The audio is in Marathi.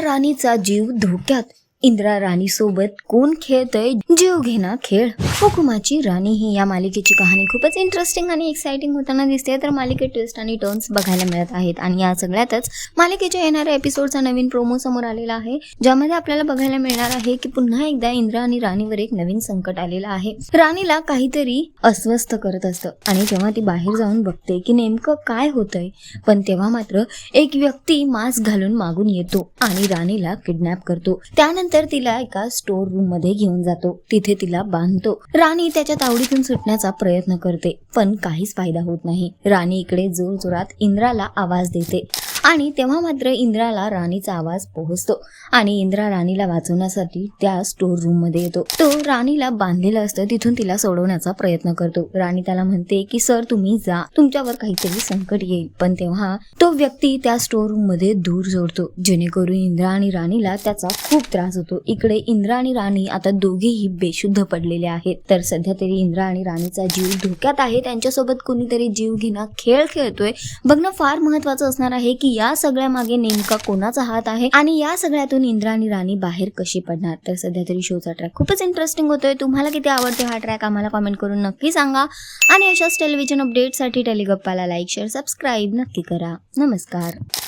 राणीचा जीव धोक्यात. इंदिरा राणी सोबत कोण खेळतय? जीव घेणा खेळ. हुकुमाची राणी ही या मालिकेची कहाणी खूपच इंटरेस्टिंग आणि एक्साइटिंग होताना दिसते. तर मालिकेत ट्विस्ट आणि टर्न्स बघायला मिळत आहेत. आणि या सगळ्यातच मालिकेच्या येणाऱ्या एपिसोडचा नवीन प्रोमो समोर आलेला आहे ज्यामध्ये आपल्याला बघायला मिळणार आहे की पुन्हा एकदा इंदिरा आणि राणीवर एक नवीन संकट आलेलं आहे. राणीला काहीतरी अस्वस्थ करत असतं. आणि जेव्हा ती बाहेर जाऊन बघते की नेमकं काय होतंय पण तेव्हा मात्र एक व्यक्ती मास्क घालून मागून येतो आणि राणीला किडनॅप करतो. त्यानंतर तिला एका स्टोर रूममध्ये घेऊन जातो. तिथे तिला बांधतो. राणी त्याच्या तावडीतून सुटण्याचा प्रयत्न करते पण काहीच फायदा होत नाही. राणी इकडे जोर जोरात इंद्राला आवाज देते. आणि तेव्हा मात्र इंद्राला राणीचा आवाज पोहोचतो आणि इंद्रा राणीला वाचवण्यासाठी त्या स्टोर रूममध्ये येतो. तो राणीला बांधलेलं असतं तिथून तिला सोडवण्याचा प्रयत्न करतो. राणी त्याला म्हणते की सर तुम्ही जा. तुमच्यावर काहीतरी संकट येईल. पण तेव्हा तो व्यक्ती त्या स्टोर रूममध्ये दूर जोडतो. जेणेकरून इंद्रा आणि राणीला त्याचा खूप त्रास होतो. इकडे इंद्रा आणि राणी आता दोघेही बेशुद्ध पडलेले आहेत. तर सध्या तरी इंद्रा आणि राणीचा जीव धोक्यात आहे. त्यांच्यासोबत कुणीतरी जीव घेणा खेळ खेळतोय. बघणं फार महत्वाचं असणार आहे की की या सगळ्या मागे नेमका कोणाचा हात आहे? आणि या सगळ्यातून इंद्रा आणि राणी बाहेर कशी पडणार? तर सध्या तरी शोचा ट्रॅक खूपच इंटरेस्टिंग होतोय. तुम्हाला किती आवडते हा ट्रॅक आम्हाला कमेंट करून नक्की सांगा. आणि अशाच टेलिव्हिजन अपडेटसाठी टेलिगप्पाला लाईक शेअर सबस्क्राईब नक्की करा. नमस्कार.